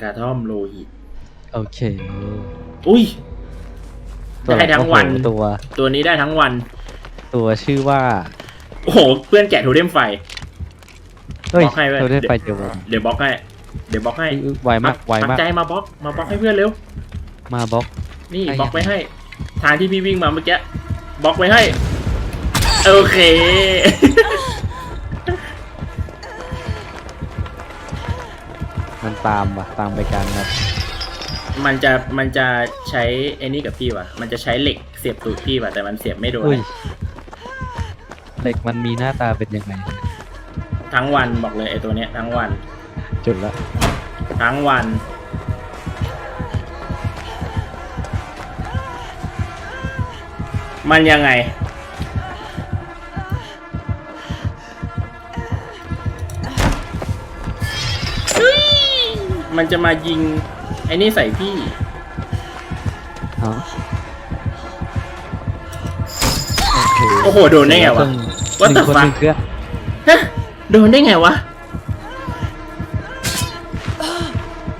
กระท่อมโลหิต โอเคอุ้ย ตัวได้ทั้งวัน โอ้โหตัว ตัวนี้ได้ทั้งวัน ตัวชื่อว่าโอ้โห เพื่อนแกะโทเทมไฟ เฮ้ยบล็อกให้ไว้ตัวได้ไฟเดียวเดี๋ยวบล็อกให้ เดี๋ยวบล็อกให้อุ๊ยไวมากไวมาก ใจมาบล็อก มาบล็อกให้เพื่อนเร็ว มาบล็อก นี่ไอ้ บล็อกไว้ให้ ทางที่พี่วิ่งมาเมื่อกี้บล็อกไว้ให้ โอเค ตามว่ะตามไปกันครับมันจะมันจะใช้ไอ้นี่กับพี่ว่ะมันจะใช้เหล็กเสียบตูดพี่ว่ะแต่มันเสียบไม่โดนอุ้ยเหล็กมันมีหน้าตาเป็นยังไง ทั้งวันบอกเลยไอ้ตัวเนี้ยทั้งวัน จุดละทั้งวัน มันยังไง มันจะมายิง ไอ้นี่ใส่พี่ เอ้าโอเคโอ้โห โดนได้ไงวะ What ห the นึ่งคน fuck หนึ่งเครื่องฮะโดนได้ไงวะ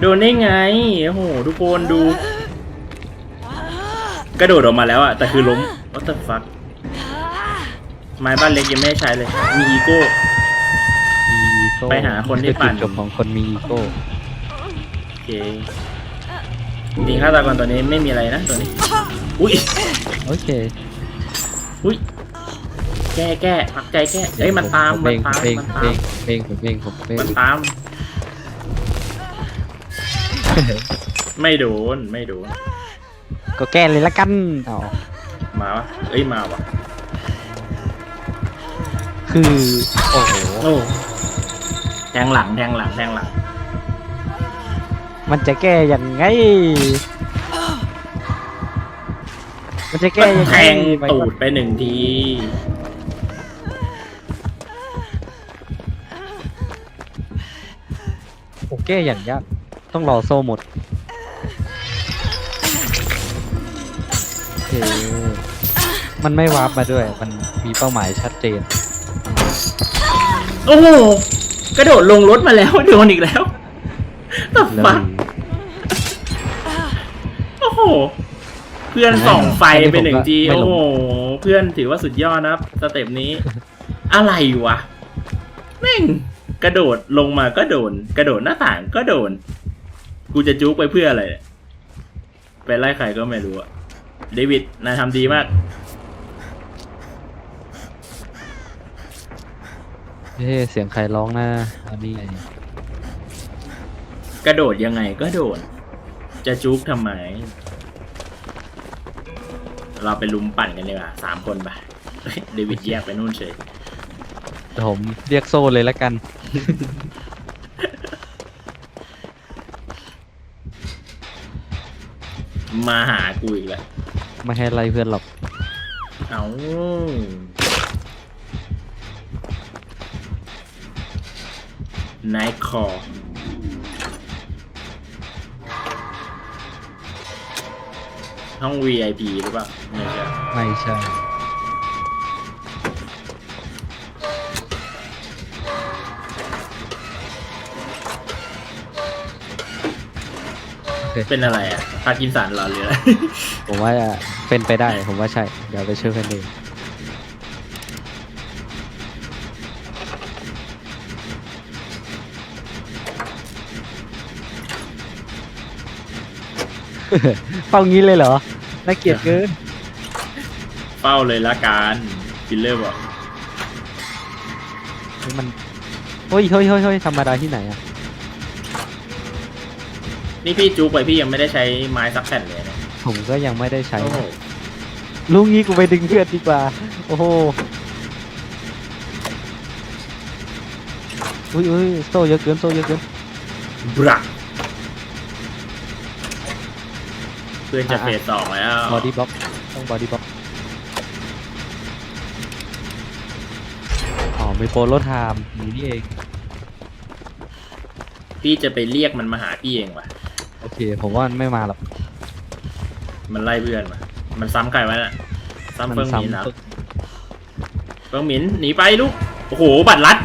โดนได้ไง โอ้โห ทุกคนดู กระโดดออกมาแล้วอะแต่คือล้ม what the fuck ไม้บ้านเล็กยังไม่ได้ใช้เลย มีอีโก้มีอีโก้ไปหาคนที่ปั่นจุดจบของคนมีอีโก้โอ เคจริงๆฆาตกรตัวนี้ไม่มีอะไรนะตัวนี้อุ้ยโอเคอุ้ยแก้แก้พักใจแก้เอ้ยมันตามผมันเองตามผมเองมันผมตาเอมงผมเองผมเองผมเองมันตาม ไม่โดนไม่โดนก็แก้เลยละกันเอามาวะเอ้ยมาวะคือ โอ้โหโอ้แทงหลังแทงหลังแทงหลัง มันจะแก้ยังไง มันจะแก้ยังแทไงงตูดไปหนึ่งที โอ้แก้อย่างยากต้องรอโซ่หมดโอเคมันไม่วาร์ปมาด้วย มันมีเป้าหมายชัดเจน โอ้โห กระโดดลงรถมาแล้ว โดนอีกแล้วต่เลยฟักโอ้โห เพื่อนส่องไฟไปหนึ่งทีไม่โอ้ลงโห เพื่อนถือว่าสุดยอดนะครับสเต็ปนี้ อะไรวะแม่งกระโดดลงมาก็โดน กระโดดหน้าต่างก็โดน กูจะจุกไปเพื่ออะไรเนี่ยไปไล่ใครก็ไม่รู้อะเดวิดนายทำดีมาก เฮ้เสียงใครร้องนะอันนี้ไงกระโดดยังไงก็โดดจะจุกทำไม เราไปลุมปั่นกันดีกว่าสามคนไปเฮ้ยเดวิดแยกไปนู่นเฉยเดี๋ยวผมเรียกโซ่เลยละกัน มาหากูอีกแล้วไม่ให้ไล่เพื่อนหรอก เอานายคอ ห้อง VIP หรือเปล่าไม่ใช่ไม่ใช่เป็นอะไรอะพากินสารเหรอหรืออะไร ผมว่าเป็นไปได้ ผมว่าใช่ เดี๋ยวไปช่วยเพื่อนเอง เป้างี้เลยเหรอน่าเกลียดเกินเป้าเลยละกันกินเลอร์บอกเฮ้ยมันเฮ้ยเฮ้ยเฮ้ยเฮ้ยธรรมดาที่ไหนอะนี่พี่จูไปพี่ยังไม่ได้ใช้ไม้สักแผ่นเลยนะผมก็ยังไม่ได้ใช้โอ้โหลุงงี้กูไปดึงเพื่อนดีกว่า โอ้โหอุ้ยอุ้ยโซ่เยอะเกินโซ่เยอะเกินบรัก เพื่อนจะเฟสสองแล้วบอดี้บล็อกต้องบอดี้บล็อกอ๋อมีโปรโลไทม์นี่นี่เอง พี่จะไปเรียกมันมาหาพี่เองว่ะ โอเค ผมว่ามันไม่มาหรอกมันไล่เพื่อนมามันซ้ำใครไว้น่ะ ซ้ำมัเฟิงหมินเหรอซ้ำเฟิงหมินหนีไปลูก โอ้โห บัตรลัด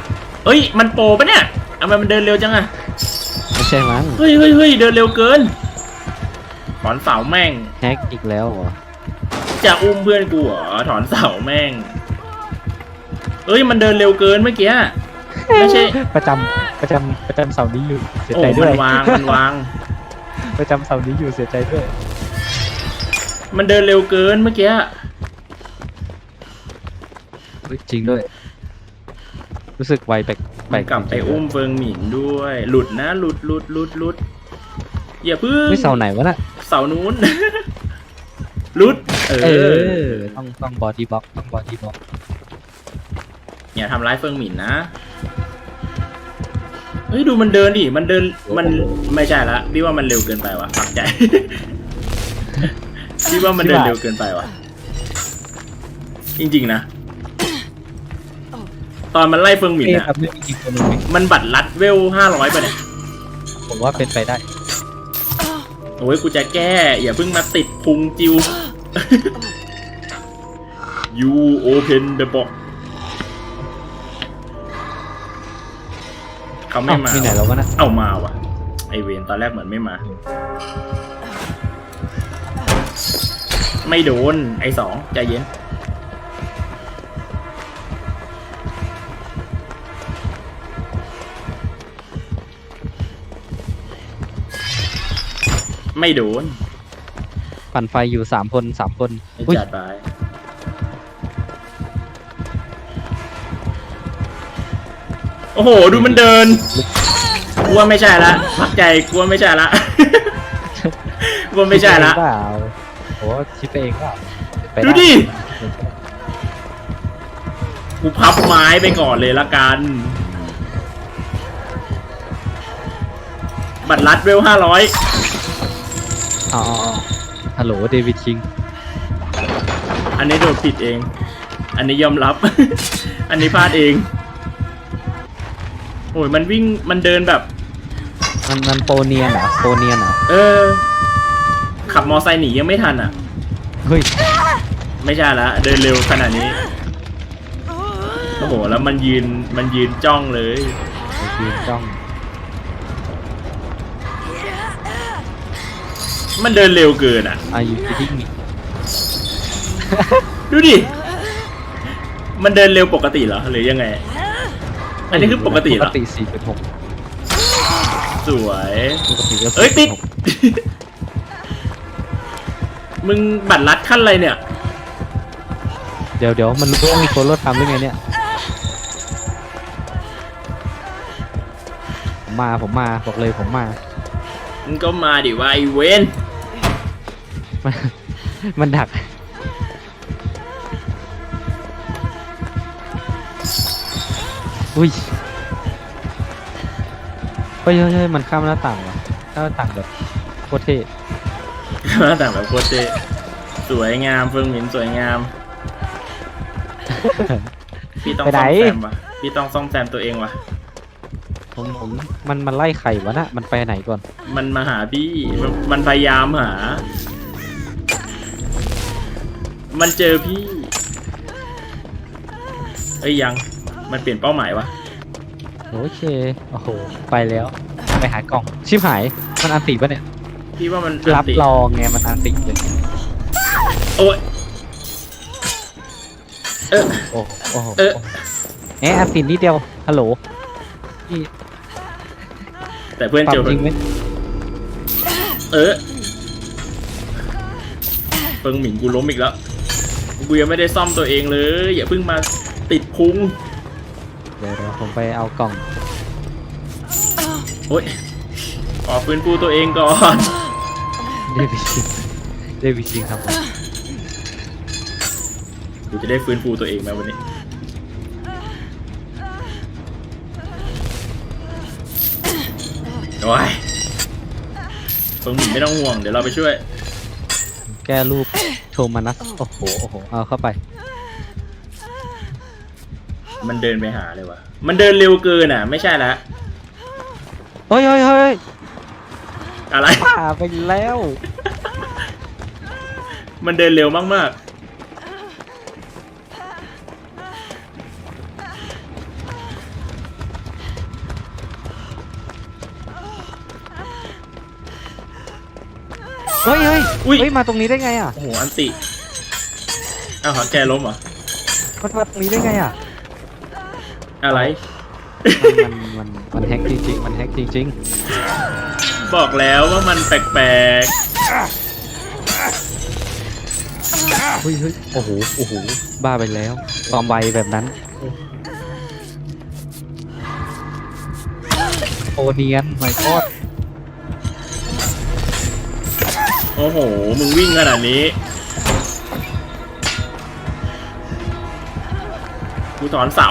เอ้ย มันโปรปะเนี่ยทำไมมันเดินเร็วจังอะไม่ใช่ช่มั้ง เฮ้ยเฮ้ยเฮ้ยเดินเร็วเกิน ถอนเสาแม่ง แฮกอีกแล้วเหรอจะอุ้มเพื่อนกูเหรอถอนเสาแม่ง เอ้ยมันเดินเร็วเกินเมื่อกี้ไม่ใช่ประจำประจำประจำเสาร์นี้อยู่เสียโอ้ใจด้มัวยนวางมันวาง ประจำเสาร์นี้อยู่เสียใจด้วยมันเดินเร็วเกินเมื่อกี้เฮ้ยจริงด้วย รู้สึกไวแปลกแปลมันกกลับไปอุ้มเฟิงหมินด้วย หลุดนะหลุดหลุดหลุดหลุดอย่าพึ่งไม่เสาไหนวะน่ะเสานู้นหลุด เอเออ อ ต้องต้องบอดี้บล็อกต้องบอดี้บล็อกอย่าทำร้ายเฟิงหมินนะ เฮ้ย ดูมันเดินดิ มันเดิน มันไม่ใช่ละ พี่ว่ามันเร็วเกินไปว่ะปักใจ พี่ว่ามันเดินเร็วเกินไปว่ะ จริงๆนะ ตอนมันไล่เฟิงหมินเอ๊ะอะครับไม่มีอีกคนหนึงไหมมันบัตรลัดเวลห้าร้อยไปเนี่ย ผมว่าเป็นไปได้ โอ้ยกูจะแก้ อย่าเพิ่งมาติดพุงจิว you open the box เขาไม่เอ้ามามีไหนแล้ววะน่ะเอามาว่ะ ไอเวนตอนแรกเหมือนไม่มา ไม่โดน ไอสองใจเย็น ไม่โดนปั่นไฟอยู่สามคนสามคนไอ้อุ้ยจัดไปโอ้โห ดูมันเดินกลัวไม่ใช่ละพักใจกลัวไม่ใช่ละกลัวไม่ใช่ละคิดเองเปล่าโอ้คิดไปเองเปล่าเป็นไปดูไดิกูพับไม้ไปก่อนเลยละกัน บัตรลัดเวลห้าร้อย อ๋ออ๋ออ๋อฮัลโหลเดวิดคิง อันนี้โดนผิดเอง อันนี้ยอมรับ อันนี้พลาดเอง โอ้ยมันวิ่งมันเดินแบบ มันมันโปรเนียนเหรอโปรเนียนเหรอเออ ขับมอไซค์หนียังไม่ทันอะ เฮ้ย ไม่ใช่ละเดินเร็วขนาดนี้ โอ้โห แล้วมันยืนมันยืนจ้องเลย ยืนจ้อง มันเดินเร็วเกินอะ อายุคิดดิ้งดูดิ มันเดินเร็วปกติเหรอหรือยังไง อันนี้คือปกติเหรปอกติสี่จุดหกสวย ปกติก็เอ้ยติด 4.6 มึงบัตรลัดขั้นอะไรเนี่ย เดี๋ยวเดี๋ยวมันรู้ว่ามีคนรถทำหรือไงเนี่ยผมมาผมมาบอกเลยผมมา มึงก็มาดิว่าไอเวน มันมันดัก อุ้ยเฮ้ยเฮ้ยเฮ้ยมันข้ามหน้าต่างเหรอข้ามหน้าต่างแบบโคตรเท่มาต่างแบบโคตรเท่สวยงามเฟิงหมินสวยงาม พี่ต้องไปไหนซ่อมแซมวะพี่ต้องซ่อมแซมตัวเองวะผมผมมันมันไล่ไข่วะน่ะมันไปไหนก่อน มันมาหาพี่มันมันพยายามหา มันเจอพี่ เอ้ยยัง มันเปลี่ยนเป้าหมายวะ โอเค โอ้โห ไปแล้ว ไปหากล่อง ชิบหาย มันอันติปะเนี่ย พี่ว่ามันรับอันติรองไง มันอันติเลยโอ้ยเออโอ้โหโอ้โหเออแอะอันตินิดเดียว ฮัลโหลนี่แต่เพื่อนปรับเจอจริงไหมเออเฟิงหมิงกูล้มอีกแล้ว กูยังไม่ได้ซ่อมตัวเองเลย อย่าเพิ่งมาติดพุงเดี๋ยวเดี๋ยวผมไปเอากล่องโอ้ยขอฟื้นฟูตัวเองก่อนเดวิดชิงเดวิดชิงครับผมกูจะได้ฟื้นฟูตัวเองไหมวันนี้โอ้ยเฟิงหมิงไม่ต้องห่วง เดี๋ยวเราไปช่วย แก้รูปโทมันัสโอ้โหโอ้โหเอาเข้าไป มันเดินไปหาเลยวะมันเดินเร็วเกินอะ ไม่ใช่ละเฮ้ยเฮ้ยเฮ้ยอะไร ป่าไปแล้ว มันเดินเร็วมากเอุ๊ยเฮ้ยมาตรงนี้ได้ไงอะโอ้โหอันติอ้าวหอแกล้มเหรอมันมาตรงนี้ได้ไงอะอะไร มันมันมันมันแฮกจริงๆมันแฮกจริงบอกแล้วว่ามันแปลกๆเฮ้ยเฮ้ยโอ้โหโอ้โหบ้าไปแล้วความไวแบบนั้นโอเนียนไม่กอด โอ้โห มึงวิ่งขนาดนี้ กูถอนเสา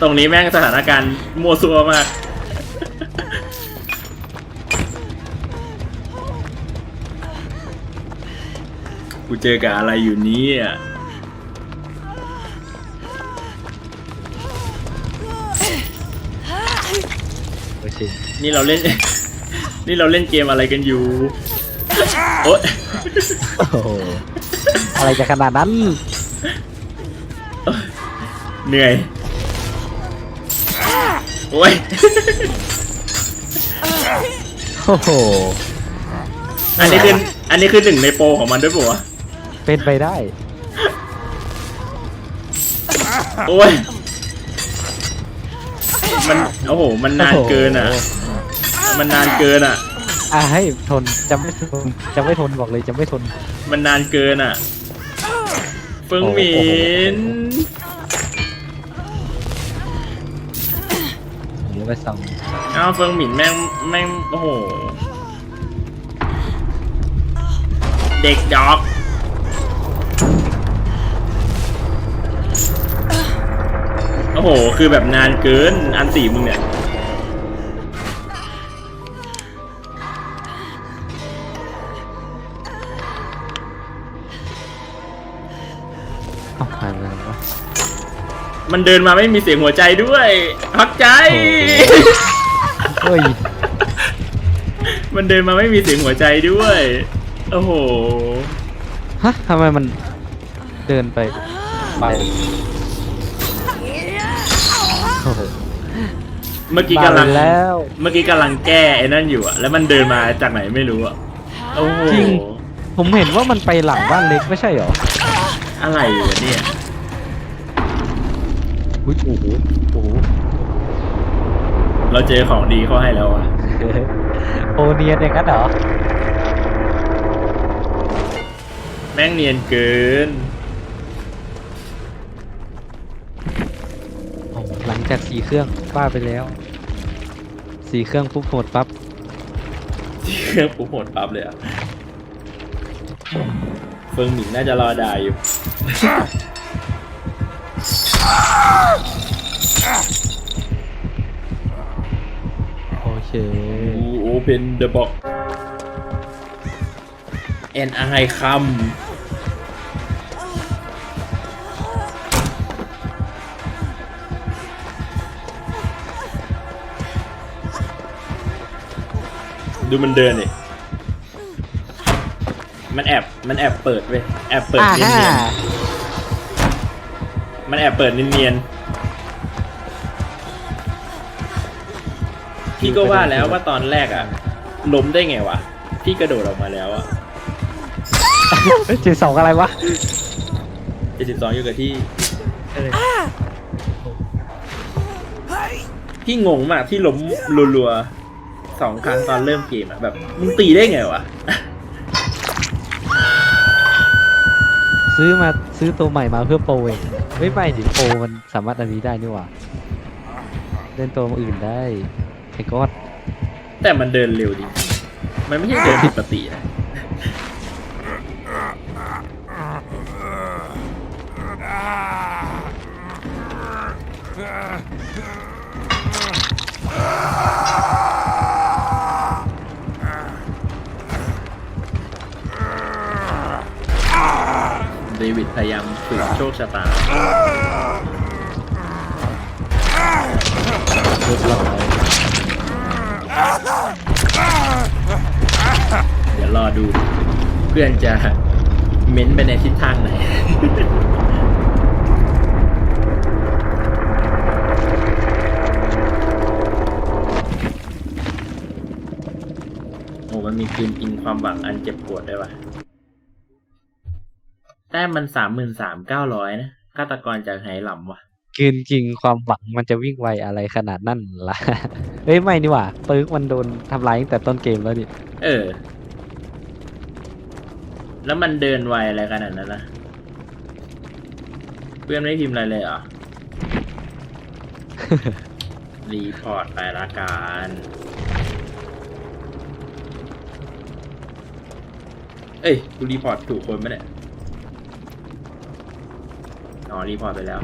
ตรงนี้แม่งสถานการณ์มัวซัวมากกูเจอกับอะไรอยู่นี้อะ นี่เราเล่น นี่เราเล่นเกมอะไรกันอยู่โอ๊ยโอ้โหอะไรจะขนาดนั้น เหนื่อย โอ้ย โอ้โห อันนี้คืออันนี้คือหนึ่งในโปรของมันด้วยปะวะเป็นไปได้ โอ้ย มัน โอ้โห มันนานเกินอะ มันนานเกินอะ อะให้ทนจะไม่ทนจะไม่ทนบอกเลยจะไม่ทนมันนานเกินอะเฟิงหมินเดี๋ยวไปส่องเอ้าวเฟิงหมินแม่งแม่งโอ้โหเด็กดอกโอ้โห คือแบบนานเกินอันสี่มึงเนี่ย มันเดินมาไม่มีเสียงหัวใจด้วยพักใจเฮ้ยมันเดินมาไม่มีเสียงหัวใจด้วย โอ้โห ฮะทำไมมันเดินไปไปโอ้โหเมื่อกี้กำลัง มาแล้ว เมื่อกี้กำลังแก้ไอ้นั่นอยู่อะแล้วมันเดินมาจากไหนไม่รู้อะโอ้โห จริง ผมเห็นว่ามันไปหลังบ้านเล็กไม่ใช่เหรออะไรอยู่วะเนี่ย อุ้ยโอ้โหโอ้โหเราเจอของดีเขาให้แล้วอะโอเนียนอย่างนั้นเหรอ แม่งเนียนเกิน โอ้โหหลังจากสีเครื่องป้าไปแล้ว สีเครื่องปุ๊บโหดปั๊บ เครื่องปุ๊บโหดปั๊บเลยอะเฟิงหมิงน่าจะรอด่าอยู่ โอเคโอเพนเดอะบ็อกแอนไอคัมดูมันเดินดิมันแอบ มันแอบเปิดเว้ย แอบเปิดอ่าเนีฮะยนๆ มันแอบเปิดเนียนๆพี่ก็ว่าแล้วว่าตอนแรกอะล้มได้ไงวะ พี่กระโดดออกมาแล้วอะเฮ้ยเจ็ดสองอะไรวะเจ็ดสิบสองอยู่กับที่พี่งงมากที่ล้มรัวๆสองครั้งตอนเริ่มเกมอะแบบมึงตีได้ไงวะ ซื้อมาซื้อตัวใหม่มาเพื่อโปรเอง ไม่ไม่ดิโปรมันสามารถอันนี้ได้นี่หว่าเล่นตัวอื่นได้ไอ้กอดแต่มันเดินเร็วดี มันไม่ใช่เดินผิดปกตินะ เดวิดพยายามฝึกโชคชะตาเรียบร้อยเดี๋ยวรอดูเพื่อนจะเม้นไปในทิศทางไหนโอ้มันมีคืนอินความหวังอันเจ็บปวดได้ปะ ต้มมันสามหมื่นสามเก้าร้อยนะฆาตกรจากไหหลำวะกินจริงความหวังมันจะวิ่งไวอะไรขนาดนั้นล่ะ เฮ้ย ไม่นี่หว่าเปิร์กมันโดนทำลายตั้งแต่ต้นเกมแล้วดิ เออ แล้วมันเดินไวอะไรขนาดนั้นนะเพื่อนไม่พิมพ์อะไรเลยเหรอ รีพอร์ตไปละกันเอ้ยกูรีพอร์ตถูกคนไหมเนี่ย อ๋อรีพอร์ตไปแล้ว